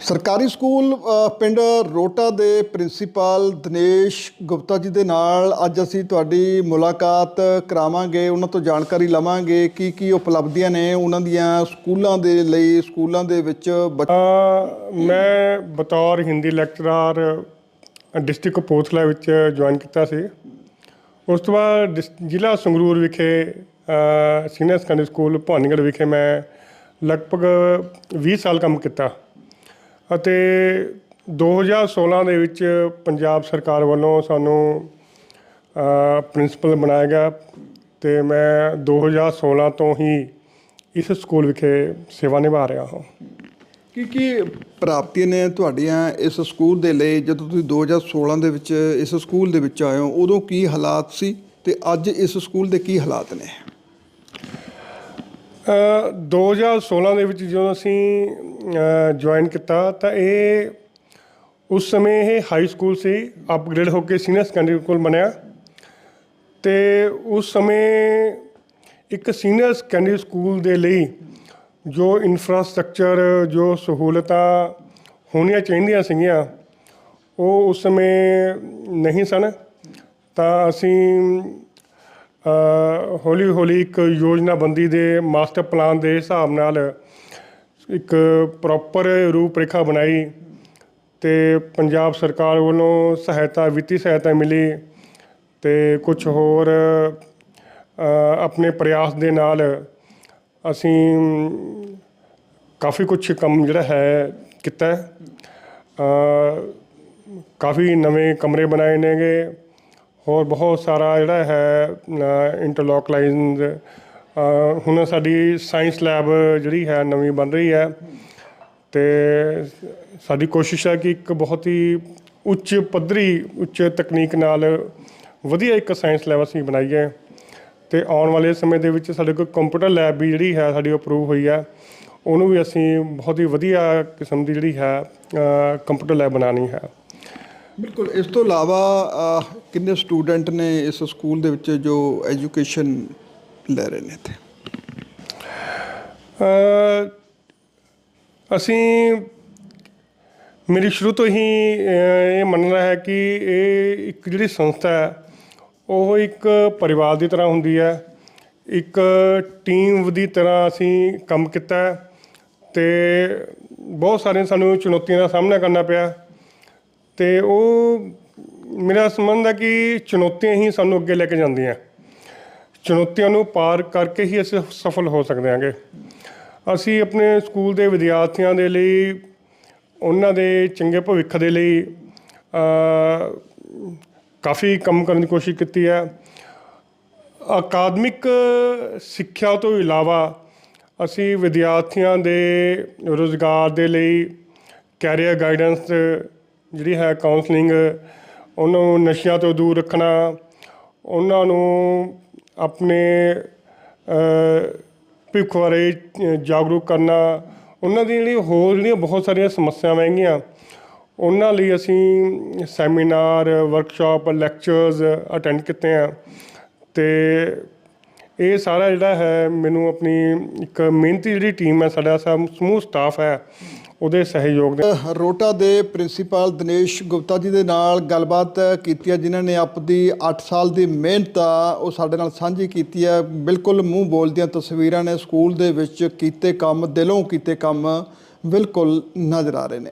ਸਰਕਾਰੀ ਸਕੂਲ ਪਿੰਡ ਰੋਟਾ ਦੇ ਪ੍ਰਿੰਸੀਪਲ ਦਿਨੇਸ਼ ਗੁਪਤਾ ਜੀ ਦੇ ਨਾਲ ਅੱਜ ਅਸੀਂ ਤੁਹਾਡੀ ਮੁਲਾਕਾਤ ਕਰਾਵਾਂਗੇ, ਉਹਨਾਂ ਤੋਂ ਜਾਣਕਾਰੀ ਲਵਾਂਗੇ ਕੀ ਕੀ ਉਪਲਬਧੀਆਂ ਨੇ ਉਹਨਾਂ ਦੀਆਂ ਸਕੂਲਾਂ ਦੇ ਲਈ, ਸਕੂਲਾਂ ਦੇ ਵਿੱਚ ਮੈਂ ਬਤੌਰ ਹਿੰਦੀ ਲੈਕਚਰਰ ਡਿਸਟ੍ਰਿਕਟ ਕਪੂਰਥਲਾ ਵਿੱਚ ਜੁਆਇਨ ਕੀਤਾ ਸੀ। ਉਸ ਤੋਂ ਬਾਅਦ ਡਿਸ- ਜ਼ਿਲ੍ਹਾ ਸੰਗਰੂਰ ਵਿਖੇ ਸੀਨੀਅਰ ਸੈਕੰਡਰੀ ਸਕੂਲ ਭਾਨੀਗੜ੍ਹ ਵਿਖੇ ਮੈਂ ਲਗਭਗ 20 ਸਾਲ ਕੰਮ ਕੀਤਾ। ਅਤੇ 2016 ਦੇ ਵਿੱਚ ਪੰਜਾਬ ਸਰਕਾਰ ਵੱਲੋਂ ਸਾਨੂੰ ਪ੍ਰਿੰਸੀਪਲ ਬਣਾਇਆ ਗਿਆ ਤੇ ਮੈਂ 2016 ਤੋਂ ਹੀ ਇਸ ਸਕੂਲ ਵਿਖੇ ਸੇਵਾ ਨਿਭਾ ਰਿਹਾ ਹਾਂ। ਕੀ ਕੀ ਪ੍ਰਾਪਤੀਆਂ ਨੇ ਤੁਹਾਡੀਆਂ ਇਸ ਸਕੂਲ ਦੇ ਲਈ? ਜਦੋਂ ਤੁਸੀਂ 2016 ਦੇ ਵਿੱਚ ਇਸ ਸਕੂਲ ਦੇ ਵਿੱਚ ਆਏ ਹੋ ਉਦੋਂ ਕੀ ਹਾਲਾਤ ਸੀ ਤੇ ਅੱਜ ਇਸ ਸਕੂਲ ਦੇ ਕੀ ਹਾਲਾਤ ਨੇ? ਅ, 2016 ਦੇ ਵਿੱਚ ਜਦੋਂ ਅਸੀਂ ਜੁਆਇਨ ਕੀਤਾ ਤਾਂ ਇਹ ਉਸ ਸਮੇਂ ਇਹ ਹਾਈ ਸਕੂਲ ਸੀ ਅਪਗ੍ਰੇਡ ਹੋ ਕੇ ਸੀਨੀਅਰ ਸੈਕੰਡਰੀ ਸਕੂਲ ਬਣਿਆ। ਤੇ ਉਸ ਸਮੇਂ ਇੱਕ ਸੀਨੀਅਰ ਸੈਕੰਡਰੀ ਸਕੂਲ ਦੇ ਲਈ ਜੋ ਇਨਫਰਾਸਟ੍ਰਕਚਰ ਜੋ ਸਹੂਲਤਾਂ ਹੋਣੀਆਂ ਚਾਹੀਦੀਆਂ ਸੀਗੀਆਂ, ਉਹ ਉਸ ਸਮੇਂ ਨਹੀਂ ਸਨ। ਤਾਂ ਅਸੀਂ ਹੌਲੀ ਹੌਲੀ ਇੱਕ ਯੋਜਨਾਬੰਦੀ ਦੇ ਮਾਸਟਰ ਪਲਾਨ ਦੇ ਹਿਸਾਬ ਨਾਲ ਇੱਕ ਪ੍ਰੋਪਰ ਰੂਪਰੇਖਾ ਬਣਾਈ ਤੇ ਪੰਜਾਬ ਸਰਕਾਰ ਵੱਲੋਂ ਸਹਾਇਤਾ, ਵਿੱਤੀ ਸਹਾਇਤਾ ਮਿਲੀ ਤੇ ਕੁਝ ਹੋਰ ਆਪਣੇ ਪ੍ਰਯਾਸ ਦੇ ਨਾਲ ਅਸੀਂ ਕਾਫੀ ਕੁਝ ਕੰਮ ਜਿਹੜਾ ਹੈ ਕੀਤਾ ਕਾਫੀ ਨਵੇਂ ਕਮਰੇ ਬਣਾਏ ਨੇਗੇ। ਹੋਰ ਬਹੁਤ ਸਾਰਾ ਜਿਹੜਾ ਹੈ ਇੰਟਰਲੌਕ ਲਾਈਨਸ ਹੁਣ ਸਾਡੀ ਸਾਇੰਸ ਲੈਬ ਜਿਹੜੀ ਹੈ ਨਵੀਂ ਬਣ ਰਹੀ ਹੈ ਤੇ ਸਾਡੀ ਕੋਸ਼ਿਸ਼ ਹੈ ਕਿ ਇੱਕ ਬਹੁਤ ਹੀ ਉੱਚ ਪੱਧਰੀ, ਉੱਚ ਤਕਨੀਕ ਨਾਲ ਵਧੀਆ ਇੱਕ ਸਾਇੰਸ ਲੈਬ ਅਸੀਂ ਬਣਾਈਏ। ਤੇ ਆਉਣ ਵਾਲੇ ਸਮੇਂ ਦੇ ਵਿੱਚ ਸਾਡੇ ਕੋਲ ਕੰਪਿਊਟਰ ਲੈਬ ਵੀ ਜਿਹੜੀ ਹੈ ਸਾਡੀ ਅਪਰੂਵ ਹੋਈ ਹੈ। ਉਹਨੂੰ ਵੀ ਅਸੀਂ ਬਹੁਤ ਹੀ ਵਧੀਆ ਕਿਸਮ ਦੀ ਜਿਹੜੀ ਹੈ ਕੰਪਿਊਟਰ ਲੈਬ ਬਣਾਉਣੀ ਹੈ। ਬਿਲਕੁਲ, ਇਸ ਤੋਂ ਇਲਾਵਾ ਕਿੰਨੇ ਸਟੂਡੈਂਟ ਨੇ ਇਸ ਸਕੂਲ ਦੇ ਵਿੱਚ ਜੋ ਐਜੂਕੇਸ਼ਨ ਲੈ ਰਹੇ ਨੇ ਇੱਥੇ। ਅਸੀਂ ਮੇਰੀ ਸ਼ੁਰੂ ਤੋਂ ਹੀ ਇਹ ਮੰਨਣਾ ਹੈ ਕਿ ਇਹ ਇੱਕ ਜਿਹੜੀ ਸੰਸਥਾ ਹੈ, ਉਹ ਇੱਕ ਪਰਿਵਾਰ ਦੀ ਤਰ੍ਹਾਂ ਹੁੰਦੀ ਹੈ। ਇੱਕ ਟੀਮ ਦੀ ਤਰ੍ਹਾਂ ਅਸੀਂ ਕੰਮ ਕੀਤਾ ਹੈ ਤੇ ਬਹੁਤ ਸਾਰੀਆਂ ਸਾਨੂੰ ਚੁਣੌਤੀਆਂ ਦਾ ਸਾਹਮਣਾ ਕਰਨਾ ਪਿਆ। ਤੇ ਉਹ ਮੇਰਾ ਸੰਬੰਧ ਹੈ ਕਿ ਚੁਣੌਤੀਆਂ ਹੀ ਸਾਨੂੰ ਅੱਗੇ ਲੈ ਕੇ ਜਾਂਦੀਆਂ। ਚੁਣੌਤੀਆਂ ਨੂੰ ਪਾਰ ਕਰਕੇ ਹੀ ਅਸੀਂ ਸਫਲ ਹੋ ਸਕਦੇ ਹਾਂਗੇ। ਅਸੀਂ ਆਪਣੇ ਸਕੂਲ ਦੇ ਵਿਦਿਆਰਥੀਆਂ ਦੇ ਲਈ, ਉਹਨਾਂ ਦੇ ਚੰਗੇ ਭਵਿੱਖ ਦੇ ਲਈ ਕਾਫੀ ਕੰਮ ਕਰਨ ਦੀ ਕੋਸ਼ਿਸ਼ ਕੀਤੀ ਹੈ। ਅਕਾਦਮਿਕ ਸਿੱਖਿਆ ਤੋਂ ਇਲਾਵਾ ਅਸੀਂ ਵਿਦਿਆਰਥੀਆਂ ਦੇ ਰੋਜ਼ਗਾਰ ਦੇ ਲਈ ਕੈਰੀਅਰ ਗਾਈਡੈਂਸ ਜਿਹੜੀ ਹੈ ਕਾਉਂਸਲਿੰਗ ਉਹਨਾਂ ਨੂੰ ਨਸ਼ਿਆਂ ਤੋਂ ਦੂਰ ਰੱਖਣਾ, ਉਹਨਾਂ ਨੂੰ ਆਪਣੇ ਭਵਿੱਖ ਬਾਰੇ ਜਾਗਰੂਕ ਕਰਨਾ, ਉਹਨਾਂ ਦੀ ਜਿਹੜੀ ਹੋਰ ਜਿਹੜੀਆਂ ਬਹੁਤ ਸਾਰੀਆਂ ਸਮੱਸਿਆਵਾਂ ਹੈਗੀਆਂ, ਉਹਨਾਂ ਲਈ ਅਸੀਂ ਸੈਮੀਨਾਰ ਵਰਕਸ਼ਾਪ ਲੈਕਚਰਸ ਅਟੈਂਡ ਕੀਤੇ ਆ ਤੇ ਇਹ ਸਾਰਾ ਜਿਹੜਾ ਹੈ, ਮੈਨੂੰ ਆਪਣੀ ਇੱਕ ਮਿਹਨਤੀ ਜਿਹੜੀ ਟੀਮ ਹੈ, ਸਾਡਾ ਸਮੂਹ ਸਟਾਫ ਹੈ, ਉਹਦੇ ਸਹਿਯੋਗ ਦੇ ਰੋਟਾ ਦੇ ਪ੍ਰਿੰਸੀਪਲ ਦਿਨੇਸ਼ ਗੁਪਤਾ ਜੀ ਦੇ ਨਾਲ ਗੱਲਬਾਤ ਕੀਤੀ ਹੈ, ਜਿਨ੍ਹਾਂ ਨੇ ਆਪਦੀ 8 ਸਾਲ ਦੀ ਮਿਹਨਤ ਆ ਉਹ ਸਾਡੇ ਨਾਲ ਸਾਂਝੀ ਕੀਤੀ ਹੈ। ਬਿਲਕੁਲ ਮੂੰਹ ਬੋਲਦੀਆਂ ਤਸਵੀਰਾਂ ਨੇ, ਸਕੂਲ ਦੇ ਵਿੱਚ ਕੀਤੇ ਕੰਮ, ਦਿਲੋਂ ਕੀਤੇ ਕੰਮ ਬਿਲਕੁਲ ਨਜ਼ਰ ਆ ਰਹੇ ਨੇ।